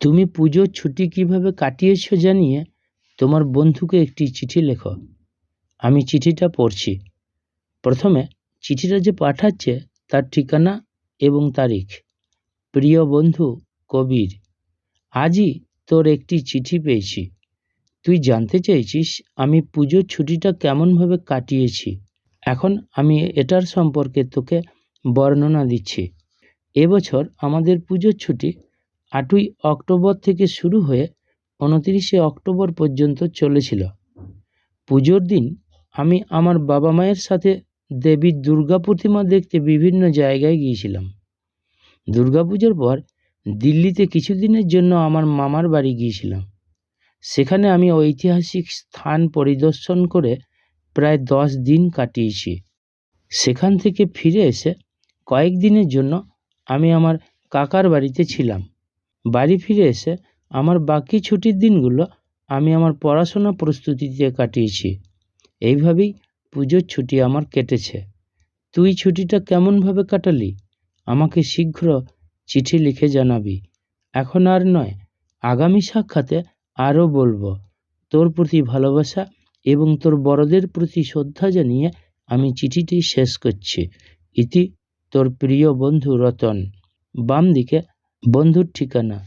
তুমি পুজোর ছুটি কীভাবে কাটিয়েছ জানিয়ে তোমার বন্ধুকে একটি চিঠি লেখো। আমি চিঠিটা পড়ছি। প্রথমে চিঠিটা যে পাঠাচ্ছে তার ঠিকানা এবং তারিখ। প্রিয় বন্ধু কবির, আজই তোর একটি চিঠি পেয়েছি। তুই জানতে চাইছিস আমি পুজোর ছুটিটা কেমনভাবে কাটিয়েছি। এখন আমি এটার সম্পর্কে তোকে বর্ণনা দিচ্ছি। এবছর আমাদের পুজোর ছুটি আটই অক্টোবর থেকে শুরু হয়ে উনতিরিশে অক্টোবর পর্যন্ত চলেছিল। পুজোর দিন আমি আমার বাবা মায়ের সাথে দেবীর দুর্গা প্রতিমা দেখতে বিভিন্ন জায়গায় গিয়েছিলাম। দুর্গাপুজোর পর দিল্লিতে কিছুদিনের জন্য আমার মামার বাড়ি গিয়েছিলাম। সেখানে আমি ঐতিহাসিক স্থান পরিদর্শন করে প্রায় দশ দিন কাটিয়েছি। সেখান থেকে ফিরে এসে কয়েকদিনের জন্য আমি আমার কাকার বাড়িতে ছিলাম। বাড়ি ফিরে এসে আমার বাকি ছুটির দিনগুলো আমি আমার পড়াশোনা প্রস্তুতিতে কাটিয়েছি। এইভাবেই পুজোর ছুটি আমার কেটেছে। তুই ছুটিটা কেমনভাবে কাটালি? আমাকে শীঘ্র চিঠি লিখে জানাবি। এখন আর নয়, আগামী সাক্ষাতে আরও বলব। তোর প্রতি ভালোবাসা এবং তোর বড়দের প্রতি শ্রদ্ধা জানিয়ে আমি চিঠিটি শেষ করছি। ইতি তোর প্রিয় বন্ধু রতন। বাম দিকে বন্ধুর ঠিকানা।